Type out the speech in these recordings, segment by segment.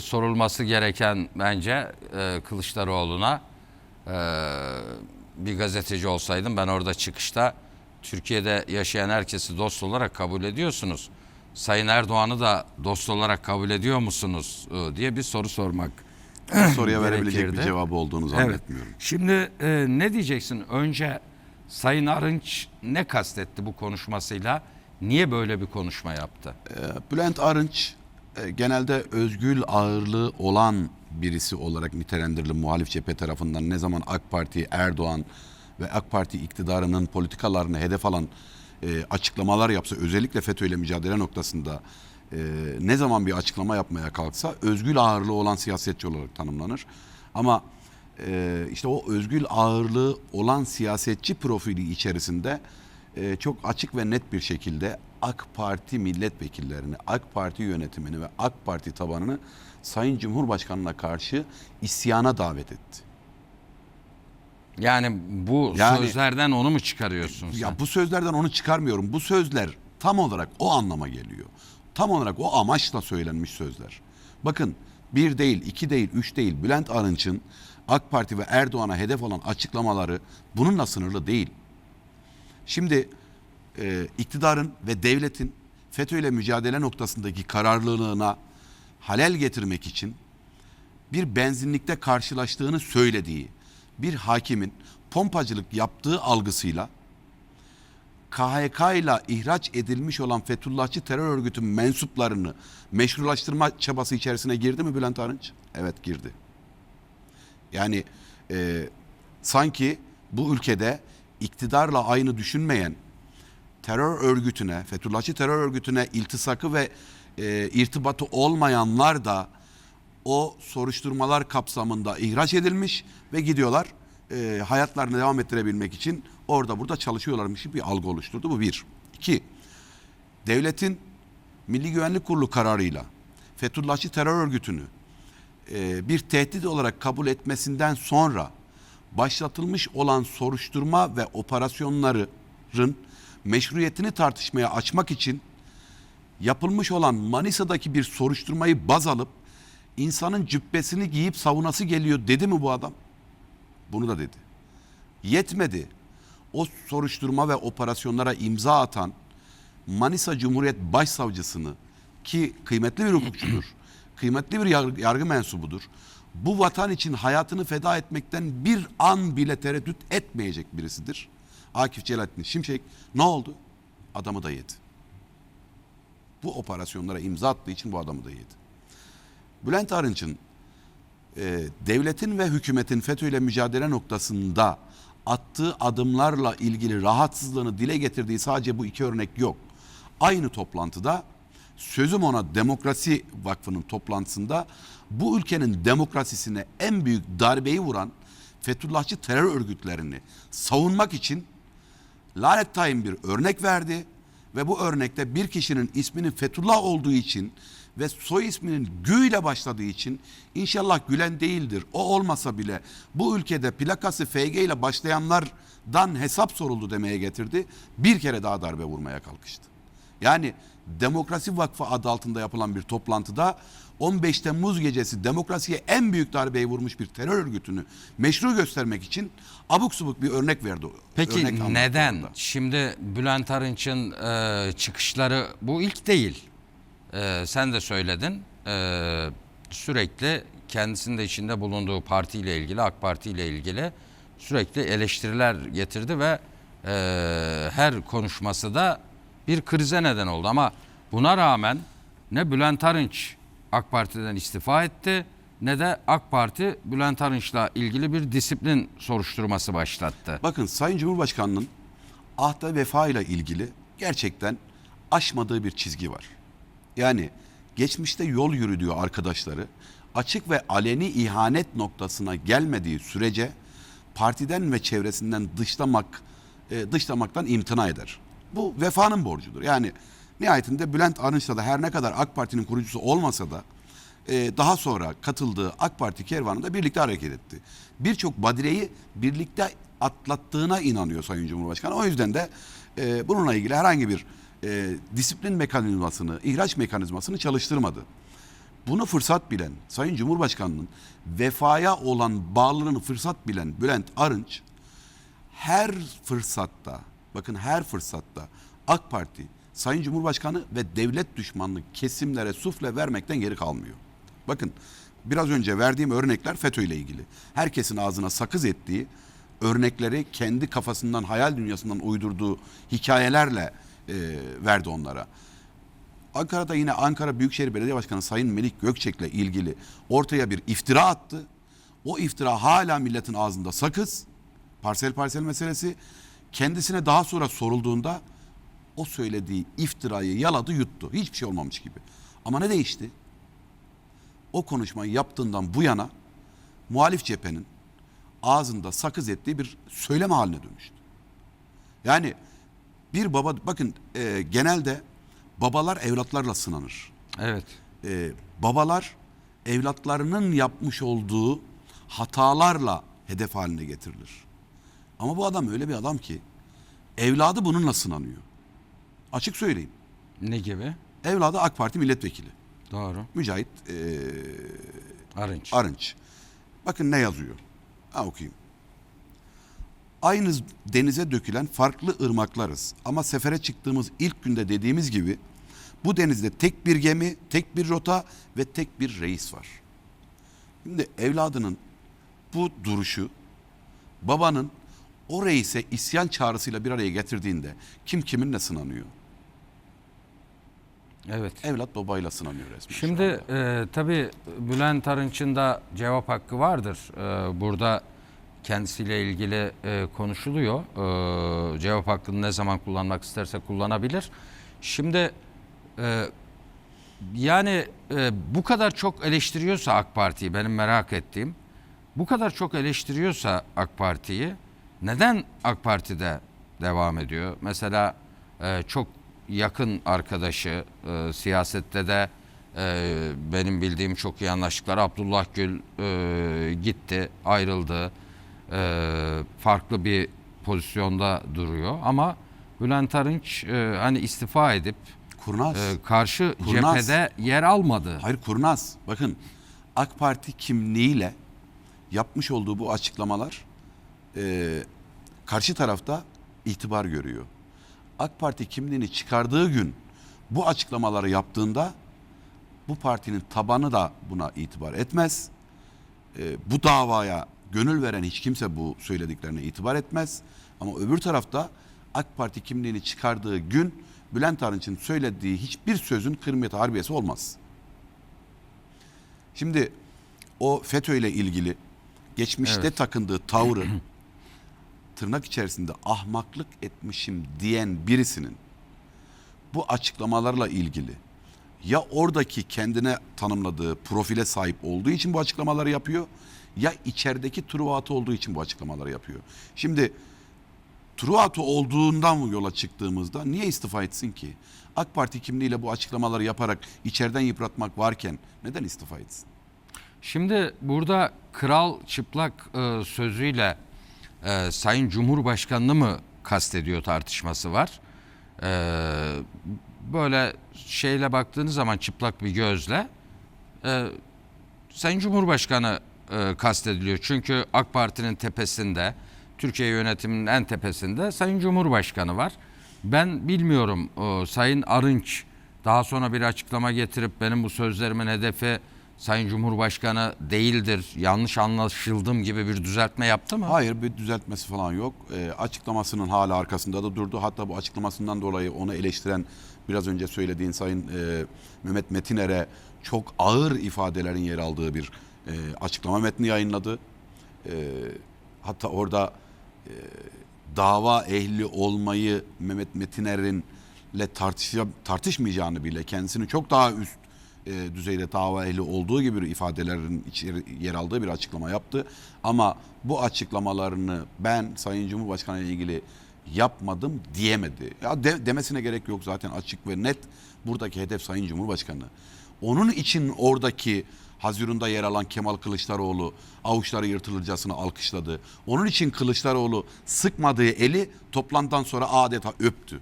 sorulması gereken bence e, Kılıçdaroğlu'na e, bir gazeteci olsaydım ben orada çıkışta Türkiye'de yaşayan herkesi dost olarak kabul ediyorsunuz. Sayın Erdoğan'ı da dost olarak kabul ediyor musunuz e, diye bir soru sormak. soruya verebilecek bir cevabı olduğunu Evet. zannetmiyorum. Şimdi e, ne diyeceksin? Önce Sayın Arınç ne kastetti bu konuşmasıyla? Niye böyle bir konuşma yaptı? Ee, Bülent Arınç e, genelde özgül ağırlığı olan birisi olarak nitelendirilir muhalif cephe tarafından. Ne zaman AK Parti, Erdoğan ve AK Parti iktidarının politikalarını hedef alan e, açıklamalar yapsa özellikle FETÖ ile mücadele noktasında e, ne zaman bir açıklama yapmaya kalksa özgül ağırlığı olan siyasetçi olarak tanımlanır. Ama e, işte o özgül ağırlığı olan siyasetçi profili içerisinde e, çok açık ve net bir şekilde AK Parti milletvekillerini, AK Parti yönetimini ve AK Parti tabanını Sayın Cumhurbaşkanı'na karşı isyana davet etti. Yani bu Yani- sözlerden onu mu çıkarıyorsun sen? Ya bu sözlerden onu çıkarmıyorum. Bu sözler tam olarak o anlama geliyor. Tam olarak o amaçla söylenmiş sözler. Bakın bir değil, iki değil, üç değil. Bülent Arınç'ın AK Parti ve Erdoğan'a hedef olan açıklamaları bununla sınırlı değil. Şimdi e, iktidarın ve devletin FETÖ ile mücadele noktasındaki kararlılığına halel getirmek için bir benzinlikte karşılaştığını söylediği bir hakimin pompacılık yaptığı algısıyla KHK ile ihraç edilmiş olan Fethullahçı terör örgütü mensuplarını meşrulaştırma çabası içerisine girdi mi Bülent Arınç? Evet girdi. Yani e, sanki bu ülkede iktidarla aynı düşünmeyen terör örgütüne, Fethullahçı terör örgütüne iltisakı ve e, irtibatı olmayanlar da o soruşturmalar kapsamında ihraç edilmiş ve gidiyorlar e, hayatlarını devam ettirebilmek için orada burada çalışıyorlarmış bir algı oluşturdu. Bu bir. İki, devletin Milli Güvenlik Kurulu kararıyla Fethullahçı terör örgütünü e, bir tehdit olarak kabul etmesinden sonra başlatılmış olan soruşturma ve operasyonların meşruiyetini tartışmaya açmak için yapılmış olan Manisa'daki bir soruşturmayı baz alıp insanın cübbesini giyip savunası geliyor dedi mi bu adam? Bunu da dedi. Yetmedi. O soruşturma ve operasyonlara imza atan Manisa Cumhuriyet Başsavcısını ki kıymetli bir hukukçudur, kıymetli bir yargı, yargı mensubudur. Bu vatan için hayatını feda etmekten bir an bile tereddüt etmeyecek birisidir. Akif Celalettin Şimşek ne oldu? Adamı da yedi. Bu operasyonlara imza attığı için bu adamı da yedi. Bülent Arınç'ın e, devletin ve hükümetin FETÖ ile mücadele noktasında attığı adımlarla ilgili rahatsızlığını dile getirdiği sadece bu iki örnek yok. Aynı toplantıda sözüm ona Demokrasi Vakfı'nın toplantısında bu ülkenin demokrasisine en büyük darbeyi vuran Fethullahçı terör örgütlerini savunmak için lanet tayin bir örnek verdi ve bu örnekte bir kişinin isminin Fethullah olduğu için ve soy isminin Gü ile başladığı için inşallah Gülen değildir. O olmasa bile bu ülkede plakası FG ile başlayanlardan hesap soruldu demeye getirdi. Bir kere daha darbe vurmaya kalkıştı. Yani Demokrasi Vakfı adı altında yapılan bir toplantıda 15 Temmuz gecesi demokrasiye en büyük darbeyi vurmuş bir terör örgütünü meşru göstermek için abuk subuk bir örnek verdi. Peki Örnek neden? Şimdi Bülent Arınç'ın e, çıkışları bu ilk değil. E, sen de söyledin. E, sürekli kendisinin de içinde bulunduğu partiyle ilgili, AK Parti ile ilgili sürekli eleştiriler getirdi ve e, her konuşması da bir krize neden oldu. Ama buna rağmen ne Bülent Arınç AK Parti'den istifa etti ne de AK Parti Bülent Arınç'la ilgili bir disiplin soruşturması başlattı. Bakın Sayın Cumhurbaşkanı'nın ahda vefa ile ilgili gerçekten aşmadığı bir çizgi var. Yani geçmişte yol yürüdüğü arkadaşları açık ve aleni ihanet noktasına gelmediği sürece partiden ve çevresinden dışlamak e, dışlamaktan imtina eder. Bu vefanın borcudur. Yani nihayetinde Bülent Arınç'la da her ne kadar AK Parti'nin kurucusu olmasa da e, daha sonra katıldığı AK Parti kervanında birlikte hareket etti. Birçok badireyi birlikte atlattığına inanıyor Sayın Cumhurbaşkanı. O yüzden de e, bununla ilgili herhangi bir e, disiplin mekanizmasını, ihraç mekanizmasını çalıştırmadı. Bunu fırsat bilen, Sayın Cumhurbaşkanı'nın vefaya olan bağlılığını fırsat bilen Bülent Arınç her fırsatta, bakın her fırsatta AK Parti, Sayın Cumhurbaşkanı ve devlet düşmanlığı kesimlere sufle vermekten geri kalmıyor. Bakın biraz önce verdiğim örnekler FETÖ ile ilgili. Herkesin ağzına sakız ettiği örnekleri kendi kafasından, hayal dünyasından uydurduğu hikayelerle e, verdi onlara. Ankara'da yine Ankara Büyükşehir Belediye Başkanı Sayın Melik Gökçek'le ilgili ortaya bir iftira attı. O iftira hala milletin ağzında sakız. Parsel parsel meselesi. Kendisine daha sonra sorulduğunda o söylediği iftirayı yaladı yuttu. Hiçbir şey olmamış gibi. Ama ne değişti? O konuşmayı yaptığından bu yana muhalif cephenin ağzında sakız ettiği bir söyleme haline dönüştü. Yani bir baba bakın e, genelde babalar evlatlarla sınanır. Evet. E, babalar evlatlarının yapmış olduğu hatalarla hedef haline getirilir. Ama bu adam öyle bir adam ki evladı bununla sınanıyor. Açık söyleyeyim. Ne gibi? Evladı AK Parti milletvekili. Doğru. Mücahit e, Arınç. Arınç. Bakın ne yazıyor. Ha okuyayım. Aynı denize dökülen farklı ırmaklarız. Ama sefere çıktığımız ilk günde dediğimiz gibi bu denizde tek bir gemi, tek bir rota ve tek bir reis var. Şimdi evladının bu duruşu babanın o reise isyan çağrısıyla bir araya getirdiğinde kim kiminle sınanıyor? Evet. Evlat babayla sınanıyor resmen. Şimdi e, tabii Bülent Arınç'ın da cevap hakkı vardır. E, burada kendisiyle ilgili e, konuşuluyor. E, cevap hakkını ne zaman kullanmak isterse kullanabilir. Şimdi e, yani e, bu kadar çok eleştiriyorsa AK Parti'yi benim merak ettiğim bu kadar çok eleştiriyorsa AK Parti'yi neden AK Parti'de devam ediyor? Mesela e, çok yakın arkadaşı e, siyasette de e, benim bildiğim çok iyi anlaştıkları Abdullah Gül e, gitti ayrıldı E, farklı bir pozisyonda duruyor ama Bülent Arınç e, hani istifa edip Kurnaz. e, karşı Kurnaz. cephede yer almadı. Hayır kurnaz. Bakın AK Parti kimliğiyle yapmış olduğu bu açıklamalar e, karşı tarafta itibar görüyor. AK Parti kimliğini çıkardığı gün bu açıklamaları yaptığında bu partinin tabanı da buna itibar etmez. E, bu davaya gönül veren hiç kimse bu söylediklerine itibar etmez. Ama öbür tarafta AK Parti kimliğini çıkardığı gün Bülent Arınç'ın söylediği hiçbir sözün kırmeti harbiyesi olmaz. Şimdi o FETÖ ile ilgili geçmişte Evet. takındığı tavrı tırnak içerisinde ahmaklık etmişim diyen birisinin bu açıklamalarla ilgili ya oradaki kendine tanımladığı profile sahip olduğu için bu açıklamaları yapıyor ya içerideki Truvat'ı olduğu için bu açıklamaları yapıyor. Şimdi Truvat'ı olduğundan yola çıktığımızda niye istifa etsin ki? AK Parti kimliğiyle bu açıklamaları yaparak içeriden yıpratmak varken neden istifa etsin? Şimdi burada kral çıplak e, sözüyle e, Sayın Cumhurbaşkanını mı kastediyor tartışması var. E, böyle şeyle baktığınız zaman çıplak bir gözle e, Sayın Cumhurbaşkanı e, kastediliyor. Çünkü AK Parti'nin tepesinde, Türkiye yönetiminin en tepesinde Sayın Cumhurbaşkanı var. Ben bilmiyorum e, Sayın Arınç daha sonra bir açıklama getirip benim bu sözlerimin hedefi Sayın Cumhurbaşkanı değildir, yanlış anlaşıldım gibi bir düzeltme yaptı mı? Hayır bir düzeltmesi falan yok. E, açıklamasının hala arkasında da durdu. Hatta bu açıklamasından dolayı onu eleştiren biraz önce söylediğin Sayın e, Mehmet Metiner'e çok ağır ifadelerin yer aldığı bir e, açıklama metni yayınladı. E, hatta orada e, dava ehli olmayı Mehmet Metiner'in ile tartışmayacağını bile kendisini çok daha üst e, düzeyde dava ehli olduğu gibi bir ifadelerin içeri, yer aldığı bir açıklama yaptı. Ama bu açıklamalarını ben Sayın Cumhurbaşkanı ile ilgili yapmadım diyemedi. Ya de- demesine gerek yok zaten açık ve net buradaki hedef Sayın Cumhurbaşkanı. Onun için oradaki Hazirun'da yer alan Kemal Kılıçdaroğlu avuçları yırtılırcasına alkışladı. Onun için Kılıçdaroğlu sıkmadığı eli toplantıdan sonra adeta öptü.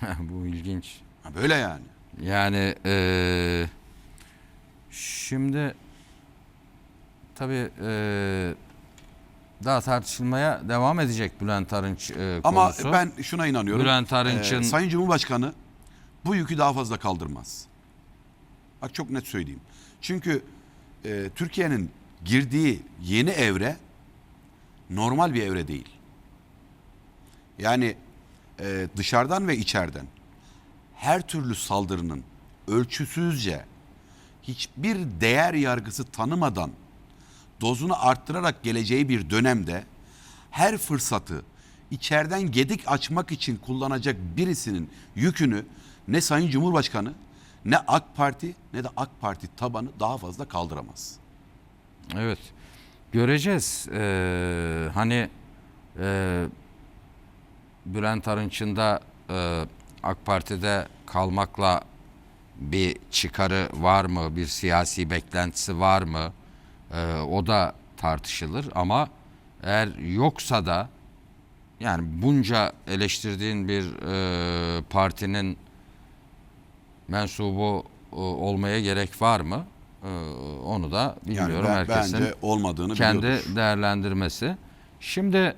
bu ilginç. Böyle yani. Yani eee, Şimdi tabii e, daha tartışılmaya devam edecek Bülent Arınç e, Ama konusu. ben şuna inanıyorum. Bülent Arınç'ın- Ee, Sayın Cumhurbaşkanı bu yükü daha fazla kaldırmaz. Bak çok net söyleyeyim. Çünkü e, Türkiye'nin girdiği yeni evre normal bir evre değil. Yani e, dışarıdan ve içeriden her türlü saldırının ölçüsüzce hiçbir değer yargısı tanımadan dozunu arttırarak geleceği bir dönemde her fırsatı içeriden gedik açmak için kullanacak birisinin yükünü ne Sayın Cumhurbaşkanı ne AK Parti ne de AK Parti tabanı daha fazla kaldıramaz. Evet. Göreceğiz. Ee, hani e, Bülent Arınç'ın da e, AK Parti'de kalmakla bir çıkarı var mı? Bir siyasi beklentisi var mı? Ee, o da tartışılır ama eğer yoksa da yani bunca eleştirdiğin bir e, partinin mensubu e, olmaya gerek var mı? E, onu da Yani bilmiyorum ben- herkesin bence olmadığını kendi biliyordur. değerlendirmesi. Şimdi